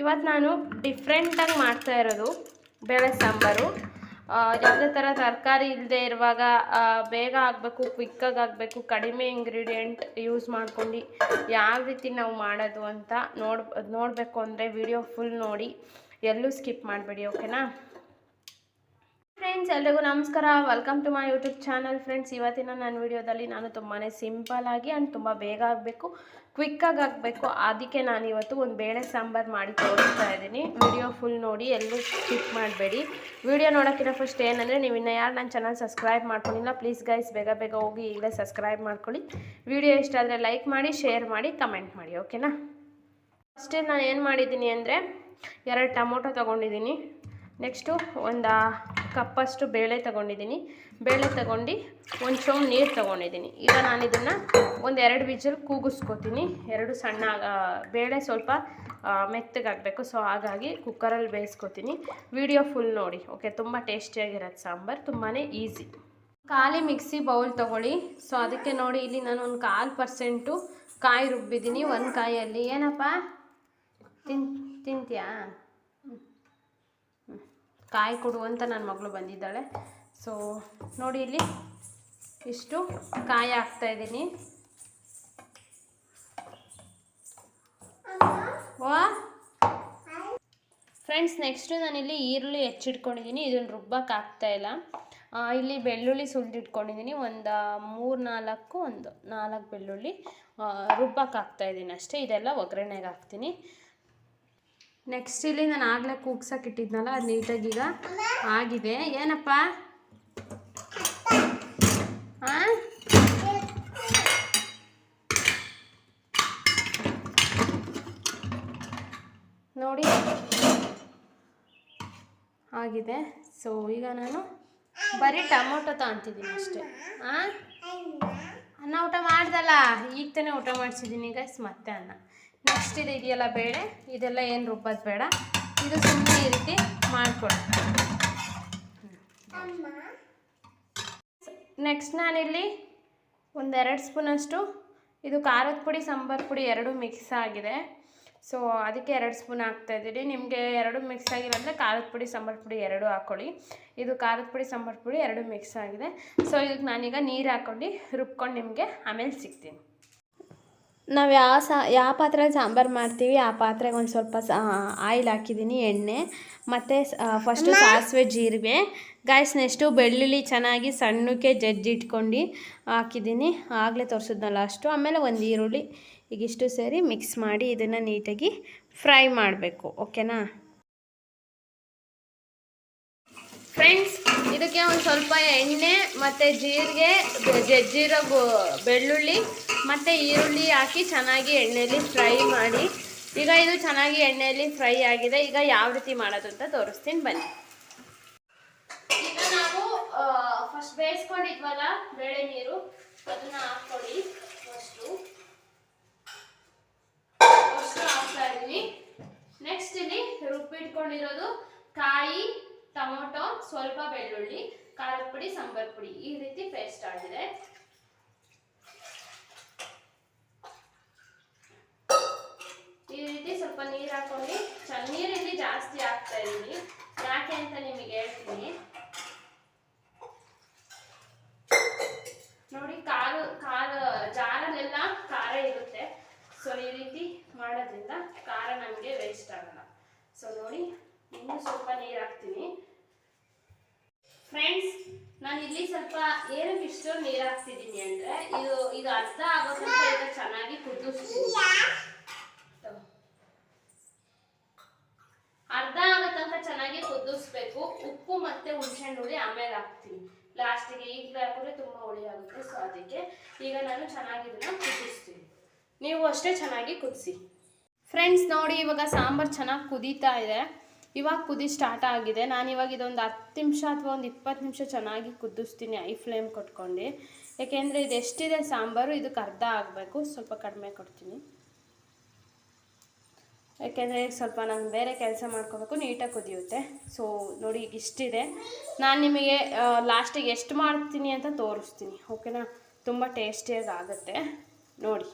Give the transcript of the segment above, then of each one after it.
ಇವತ್ತು ನಾನು ಡಿಫ್ರೆಂಟಾಗಿ ಮಾಡ್ತಾ ಇರೋದು, ಬೇಳೆ ಸಾಂಬಾರು. ಯಾವುದೇ ಥರ ತರಕಾರಿ ಇಲ್ಲದೆ ಇರುವಾಗ ಬೇಗ ಆಗಬೇಕು ಕ್ವಿಕ್ಕಾಗಿ ಆಗಬೇಕು, ಕಡಿಮೆ ಇಂಗ್ರೀಡಿಯೆಂಟ್ ಯೂಸ್ ಮಾಡ್ಕೊಂಡು ಯಾವ ರೀತಿ ನಾವು ಮಾಡೋದು ಅಂತ ನೋಡ್, ನೋಡಬೇಕು ಅಂದರೆ ವಿಡಿಯೋ ಫುಲ್ ನೋಡಿ, ಎಲ್ಲೂ ಸ್ಕಿಪ್ ಮಾಡಬೇಡಿ ಓಕೆನಾ ಫ್ರೆಂಡ್ಸ್, ಎಲ್ರಿಗೂ ನಮಸ್ಕಾರ. Welcome to my YouTube channel friends. ಇವತ್ತಿನ ನನ್ನ ವಿಡಿಯೋದಲ್ಲಿ ನಾನು ತುಂಬಾ ಸಿಂಪಲ್ ಆಗಿ ಆ್ಯಂಡ್ ತುಂಬ ಬೇಗ ಆಗಬೇಕು ಕ್ವಿಕ್ಕಾಗಿ ಆಗಬೇಕು. ಅದಕ್ಕೆ ನಾನು ಇವತ್ತು ಒಂದು ಬೇಳೆ ಸಾಂಬಾರು ಮಾಡಿ ತೋರಿಸ್ತಾ ಇದ್ದೀನಿ. ವಿಡಿಯೋ ಫುಲ್ ನೋಡಿ, ಎಲ್ಲೂ ಸ್ಕಿಪ್ ಮಾಡಬೇಡಿ. ವಿಡಿಯೋ ನೋಡೋಕ್ಕಿಂತ ಫಸ್ಟ್ ಏನಂದರೆ, ನೀವು ಇನ್ನೂ ಯಾರು ನನ್ನ ಚಾನಲ್ ಸಬ್ಸ್ಕ್ರೈಬ್ ಮಾಡ್ಕೊಂಡಿಲ್ಲ ಪ್ಲೀಸ್ ಗೈಸ್ ಬೇಗ ಬೇಗ ಹೋಗಿ ಈಗಲೇ ಸಬ್ಸ್ಕ್ರೈಬ್ ಮಾಡ್ಕೊಳ್ಳಿ. ವಿಡಿಯೋ ಇಷ್ಟ ಆದರೆ ಲೈಕ್ ಮಾಡಿ ಶೇರ್ ಮಾಡಿ ಕಮೆಂಟ್ ಮಾಡಿ ಓಕೆನಾ ಫಸ್ಟೇ ನಾನು ಏನು ಮಾಡಿದ್ದೀನಿ ಅಂದರೆ, ಎರಡು ಟೊಮೊಟೊ ತೊಗೊಂಡಿದ್ದೀನಿ. ನೆಕ್ಸ್ಟು ಒಂದು ಕಪ್ಪಷ್ಟು ಬೇಳೆ ತೊಗೊಂಡಿದ್ದೀನಿ. ಬೇಳೆ ತಗೊಂಡು ಒಂದು ಚೌ ನೀರು ತೊಗೊಂಡಿದ್ದೀನಿ. ಈಗ ನಾನು ಇದನ್ನು ಒಂದು ಎರಡು ವಿಜಲ್ ಕೂಗಿಸ್ಕೊತೀನಿ. ಎರಡು ಸಣ್ಣ ಬೇಳೆ ಸ್ವಲ್ಪ ಮೆತ್ತಗಾಗಬೇಕು. ಸೊ ಹಾಗಾಗಿ ಕುಕ್ಕರಲ್ಲಿ ಬೇಯಿಸ್ಕೊತೀನಿ. ವಿಡಿಯೋ ಫುಲ್ ನೋಡಿ ಓಕೆ ತುಂಬ ಟೇಸ್ಟಿಯಾಗಿರೋದು ಸಾಂಬಾರು. ತುಂಬಾ ಈಸಿ ಖಾಲಿ ಮಿಕ್ಸಿ ಬೌಲ್ ತೊಗೊಳ್ಳಿ. ಸೊ ಅದಕ್ಕೆ ನೋಡಿ, ಇಲ್ಲಿ ನಾನು ಒಂದು ಕಾಲು ಪರ್ಸೆಂಟು ಕಾಯಿ ರುಬ್ಬಿದ್ದೀನಿ. ಒಂದು ಕಾಯಲ್ಲಿ ಏನಪ್ಪ? ತಿನ್, ತಿಂತೀಯಾ. ಕಾಯಿ ಕೊಡು ಅಂತ ನನ್ನ ಮಗಳು ಬಂದಿದ್ದಾಳೆ. ಸೊ ನೋಡಿ ಇಲ್ಲಿ ಇಷ್ಟು ಕಾಯಿ ಹಾಕ್ತಾ ಇದ್ದೀನಿ. ವಾ. ಫ್ರೆಂಡ್ಸ್ ನೆಕ್ಸ್ಟು ನಾನಿಲ್ಲಿ ಈರುಳ್ಳಿ ಹೆಚ್ಚಿಟ್ಕೊಂಡಿದ್ದೀನಿ. ಇದನ್ನು ರುಬ್ಬಕ್ಕೆ ಇಲ್ಲ. ಇಲ್ಲಿ ಬೆಳ್ಳುಳ್ಳಿ ಸುಲಿದಿಟ್ಕೊಂಡಿದ್ದೀನಿ. ಒಂದು ಮೂರು ನಾಲ್ಕು, ಒಂದು ನಾಲ್ಕು ಬೆಳ್ಳುಳ್ಳಿ ರುಬ್ಬಕ್ಕೆ ಹಾಕ್ತಾ ಇದ್ದೀನಿ ಅಷ್ಟೇ. ಇದೆಲ್ಲ ಒಗ್ಗರಣೆಗೆ ಹಾಕ್ತೀನಿ. ನೆಕ್ಸ್ಟ್ ಇಲ್ಲಿ ನಾನು ಆಗಲೇ ಕೂಗ್ಸಕ್ಕೆ ಇಟ್ಟಿದ್ನಲ್ಲ, ಅದು ನೀಟಾಗಿ ಈಗ ಆಗಿದೆ. ಏನಪ್ಪ? ನೋಡಿ. ಆಗಿದೆ. ಸೊ ಈಗ ನಾನು ಬರೀ ಟೊಮೊಟೊ ತಗೊಂತಿದ್ದೀನಿ ಅಷ್ಟೇ. ಹಾಂ ಅನ್ನ ಊಟ ಮಾಡ್ದಲ್ಲ? ಈಗ ತಾನೇ ಊಟ ಮಾಡಿಸಿದ್ದೀನಿ ಗೈಸ್ ಮತ್ತೆ ಅನ್ನ. ನೆಕ್ಸ್ಟ್ ಇದು ಇದೆಯಲ್ಲ ಬೇಳೆ? ಇದೆಲ್ಲ ಏನು ರುಬ್ಬೋದು ಬೇಡ. ಇದು ಸುಮ್ಮನೆ ಈ ರೀತಿ ಮಾಡಿಕೊಡಿ ನೆಕ್ಸ್ಟ್ ನಾನಿಲ್ಲಿ ಒಂದೆರಡು ಸ್ಪೂನಷ್ಟು ಇದು ಖಾರದ ಪುಡಿ ಸಾಂಬಾರು ಪುಡಿ ಎರಡು ಮಿಕ್ಸ್ ಆಗಿದೆ. ಸೊ ಅದಕ್ಕೆ ಎರಡು ಸ್ಪೂನ್ ಹಾಕ್ತಾಯಿದ್ದೀನಿ ನಿಮಗೆ ಎರಡು ಮಿಕ್ಸ್ ಆಗಿಲ್ಲ ಅಂದರೆ ಖಾರದ ಪುಡಿ ಸಾಂಬಾರು ಪುಡಿ ಎರಡು ಹಾಕ್ಕೊಳ್ಳಿ ಇದು ಖಾರದ ಪುಡಿ ಸಾಂಬಾರು ಪುಡಿ ಎರಡು ಮಿಕ್ಸ್ ಆಗಿದೆ. ಸೊ ಇದಕ್ಕೆ ನಾನೀಗ ನೀರು ಹಾಕ್ಕೊಂಡು ರುಬ್ಕೊಂಡು ನಿಮಗೆ ಆಮೇಲೆ ಸಿಗ್ತೀನಿ. ನಾವು ಯಾವ ಸಾ ಯಾವ ಪಾತ್ರೆಯಲ್ಲಿ ಸಾಂಬಾರು ಮಾಡ್ತೀವಿ ಆ ಪಾತ್ರೆಗೆ ಒಂದು ಸ್ವಲ್ಪ ಸಾ ಆಯಿಲ್ ಹಾಕಿದ್ದೀನಿ ಎಣ್ಣೆ ಮತ್ತು ಫಸ್ಟು ಸಾಸಿವೆ ಜೀರಿಗೆ. ಗಾಯ್ಸ್ ನೆಕ್ಸ್ಟು ಬೆಳ್ಳುಳ್ಳಿ ಚೆನ್ನಾಗಿ ಸಣ್ಣಕ್ಕೆ ಜಜ್ಜಿಟ್ಕೊಂಡು ಹಾಕಿದ್ದೀನಿ ಆಗಲೇ ತೋರಿಸಿದ್ನಲ್ಲ ಅಷ್ಟು. ಆಮೇಲೆ ಒಂದು ಈರುಳ್ಳಿ ಈಗಿಷ್ಟು ಸೇರಿ ಮಿಕ್ಸ್ ಮಾಡಿ ಇದನ್ನು ನೀಟಾಗಿ ಫ್ರೈ ಮಾಡಬೇಕು. ಓಕೆನಾ ಫ್ರೆಂಡ್ಸ್ ಇದಕ್ಕೆ ಒಂದು ಸ್ವಲ್ಪ ಎಣ್ಣೆ ಮತ್ತು ಜೀರಿಗೆ ಜಜ್ಜಿರೋ ಬೆಳ್ಳುಳ್ಳಿ ಮತ್ತು ಈರುಳ್ಳಿ ಹಾಕಿ ಚೆನ್ನಾಗಿ ಎಣ್ಣೆಯಲ್ಲಿ ಫ್ರೈ ಮಾಡಿ. ಈಗ ಇದು ಚೆನ್ನಾಗಿ ಎಣ್ಣೆಯಲ್ಲಿ ಫ್ರೈ ಆಗಿದೆ. ಈಗ ಯಾವ ರೀತಿ ಮಾಡೋದು ಅಂತ ತೋರಿಸ್ತೀನಿ. ಬನ್ನಿ. ಈಗ ನಾವು ಫಸ್ಟ್ ಬೇಯಿಸ್ಕೊಂಡಿದ್ವಲ್ಲ, ಬೇಳೆ ನೀರು. ಅದನ್ನ ಹಾಕ್ಕೊಳ್ಳಿ. ಫಸ್ಟು ಫಸ್ಟು ಹಾಕ್ತಾ ಇದ್ದೀನಿ. ನೆಕ್ಸ್ಟ್ ಇಲ್ಲಿ ರುಬ್ಬಿಟ್ಕೊಂಡಿರೋದು ಕಾಯಿ ಟೊಮೊಟೊ, ಸ್ವಲ್ಪ ಬೆಳ್ಳುಳ್ಳಿ, ಖಾರದ ಪುಡಿ, ಸಾಂಬಾರ್ ಪುಡಿ. ಈ ರೀತಿ ಪೇಸ್ಟ್ ಆಗಿದೆ. ಈ ರೀತಿ ಸ್ವಲ್ಪ ನೀರು ಹಾಕೊಂಡು ನೀರು ಜಾಸ್ತಿ ಹಾಕ್ತಾ ಇದ್ದೀನಿ. ಯಾಕೆ ಅಂತ ನಿಮಗೆ ಹೇಳ್ತೀನಿ. ನೋಡಿ, ಕಾಲು ಕಾಲು ಜಾರಲ್ಲೆಲ್ಲ ಖಾರ ಇರುತ್ತೆ. ಸೊ ಈ ರೀತಿ ಮಾಡೋದ್ರಿಂದ ಖಾರ ನಮಗೆ ವೇಸ್ಟ್ ಆಗಲ್ಲ. ಸೊ ನೋಡಿ, ಇನ್ನೂ ಸ್ವಲ್ಪ ನೀರು ಹಾಕ್ತೀನಿ. ಫ್ರೆಂಡ್ಸ್ ನಾನು ಇಲ್ಲಿ ಸ್ವಲ್ಪ ಏನಕ್ಕೆ ಇಷ್ಟು ನೀರು ಹಾಕ್ತಿದ್ದೀನಿ ಅಂದರೆ ಇದು ಇದು ಅರ್ಧ ಆಗೋ ಸ್ವಲ್ಪ ಚೆನ್ನಾಗಿ ಕುದಿಸ್ತೀನಿ. ಅರ್ಧ ಆಗೋ ತನಕ ಚೆನ್ನಾಗಿ ಕುದಿಸ್ಬೇಕು. ಉಪ್ಪು ಮತ್ತೆ ಹುಣಸೆಹಣ್ಣು ಹುಳಿ ಆಮೇಲೆ ಹಾಕ್ತೀನಿ. ಲಾಸ್ಟಿಗೆ ಈಗ ಹಾಕಿದ್ರೆ ತುಂಬ ಹುಳಿ ಆಗುತ್ತೆ ಸೊ ಅದಕ್ಕೆ ಈಗ ನಾನು ಚೆನ್ನಾಗಿ ಇದನ್ನು ಕುದಿಸ್ತೀನಿ. ನೀವು ಅಷ್ಟೇ ಚೆನ್ನಾಗಿ ಕುದಿಸಿ. ಫ್ರೆಂಡ್ಸ್ ನೋಡಿ ಇವಾಗ ಸಾಂಬಾರು ಚೆನ್ನಾಗಿ ಕುದೀತಾ ಇದೆ. ಇವಾಗ ಕುದಿ ಸ್ಟಾರ್ಟ್ ಆಗಿದೆ. ನಾನು ಇವಾಗ ಇದೊಂದು ಹತ್ತು ನಿಮಿಷ ಅಥವಾ ಒಂದು ಇಪ್ಪತ್ತು ನಿಮಿಷ ಚೆನ್ನಾಗಿ ಕುದಿಸ್ತೀನಿ ಐ ಫ್ಲೇಮ್ ಕೊಟ್ಕೊಂಡು. ಯಾಕೆಂದರೆ ಇದು ಎಷ್ಟಿದೆ ಸಾಂಬಾರು ಇದಕ್ಕೆ ಅರ್ಧ ಆಗಬೇಕು, ಸ್ವಲ್ಪ ಕಡಿಮೆ ಕೊಡ್ತೀನಿ. ಯಾಕೆಂದರೆ ಸ್ವಲ್ಪ ನಾನು ಬೇರೆ ಕೆಲಸ ಮಾಡ್ಕೋಬೇಕು, ನೀಟಾಗಿ ಕುದಿಯುತ್ತೆ. ಸೊ ನೋಡಿ ಈಗ ಇಷ್ಟಿದೆ. ನಾನು ನಿಮಗೆ ಲಾಸ್ಟಿಗೆ ಎಷ್ಟು ಮಾಡ್ತೀನಿ ಅಂತ ತೋರಿಸ್ತೀನಿ, ಓಕೆನಾ? ತುಂಬ ಟೇಸ್ಟಿಯಾಗಿ ಆಗುತ್ತೆ. ನೋಡಿ,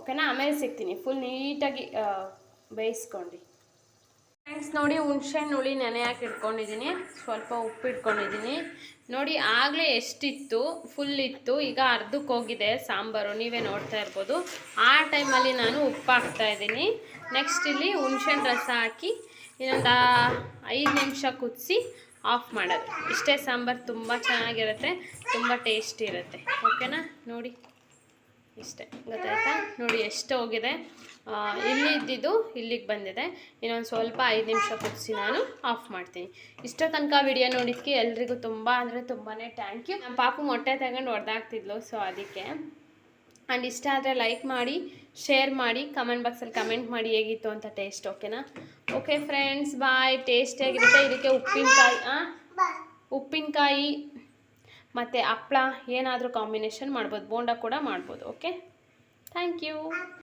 ಓಕೆನಾ? ಆಮೇಲೆ ಸಿಗ್ತೀನಿ. ಫುಲ್ ನೀಟಾಗಿ ಬೇಯಿಸ್ಕೊಂಡು. ಫ್ರೆಂಡ್ಸ್ ನೋಡಿ ಹುಣ್ಸೆಹಣ್ಣು ಹುಳಿ ನೆನೆ ಹಾಕಿ ಇಟ್ಕೊಂಡಿದ್ದೀನಿ. ಸ್ವಲ್ಪ ಉಪ್ಪು ಇಟ್ಕೊಂಡಿದ್ದೀನಿ. ನೋಡಿ ಆಗಲೇ ಎಷ್ಟಿತ್ತು? ಫುಲ್ ಇತ್ತು. ಈಗ ಅರ್ಧಕ್ಕೆ ಹೋಗಿದೆ ಸಾಂಬಾರು. ನೀವೇ ನೋಡ್ತಾ ಇರ್ಬೋದು. ಆ ಟೈಮಲ್ಲಿ ನಾನು ಉಪ್ಪು ಹಾಕ್ತಾ ಇದ್ದೀನಿ. ನೆಕ್ಸ್ಟ್ ಇಲ್ಲಿ ಹುಣ್ಸೆಹಣ್ಣು ರಸ ಹಾಕಿ ಇನ್ನೊಂದು ಐದು ನಿಮಿಷ ಕುದಿಸಿ ಆಫ್ ಮಾಡೋದು. ಇಷ್ಟೇ ಸಾಂಬಾರು ತುಂಬ ಚೆನ್ನಾಗಿರುತ್ತೆ. ತುಂಬ ಟೇಸ್ಟಿ ಇರುತ್ತೆ. ಓಕೆನಾ ನೋಡಿ. ಇಷ್ಟೇ, ಗೊತ್ತಾಯ್ತಾ? ನೋಡಿ, ಎಷ್ಟು ಹೋಗಿದೆ. ಇಲ್ಲಿ ಇದ್ದಿದ್ದು ಇಲ್ಲಿಗೆ ಬಂದಿದೆ. ಇನ್ನೊಂದು ಸ್ವಲ್ಪ ಐದು ನಿಮಿಷ ಕುದಿಸಿ ನಾನು ಆಫ್ ಮಾಡ್ತೀನಿ. ಇಷ್ಟೋ ತನಕ ವಿಡಿಯೋ ನೋಡಿದ್ಕೆ ಎಲ್ರಿಗೂ ತುಂಬ ಅಂದರೆ ತುಂಬಾ ಥ್ಯಾಂಕ್ ಯು ನಮ್ಮ ಪಾಪು ಮೊಟ್ಟೆ ತಗೊಂಡು ಹೊಡೆದಾಗ್ತಿದ್ಲು ಸೊ ಅದಕ್ಕೆ. ಆ್ಯಂಡ್ ಇಷ್ಟ ಆದರೆ ಲೈಕ್ ಮಾಡಿ ಶೇರ್ ಮಾಡಿ ಕಮೆಂಟ್ ಬಾಕ್ಸಲ್ಲಿ ಕಮೆಂಟ್ ಮಾಡಿ ಹೇಗಿತ್ತು ಅಂತ ಟೇಸ್ಟ್ ಓಕೆನಾ ಓಕೆ ಫ್ರೆಂಡ್ಸ್ ಬಾಯ್ ಟೇಸ್ಟಿಯಾಗಿರುತ್ತೆ ಇದಕ್ಕೆ ಉಪ್ಪಿನಕಾಯಿ ಉಪ್ಪಿನಕಾಯಿ ಮತ್ತು ಹಪ್ಳ ಏನಾದರೂ ಕಾಂಬಿನೇಷನ್ ಮಾಡ್ಬೋದು ಬೋಂಡ ಕೂಡ ಮಾಡ್ಬೋದು ಓಕೆ ಥ್ಯಾಂಕ್ ಯು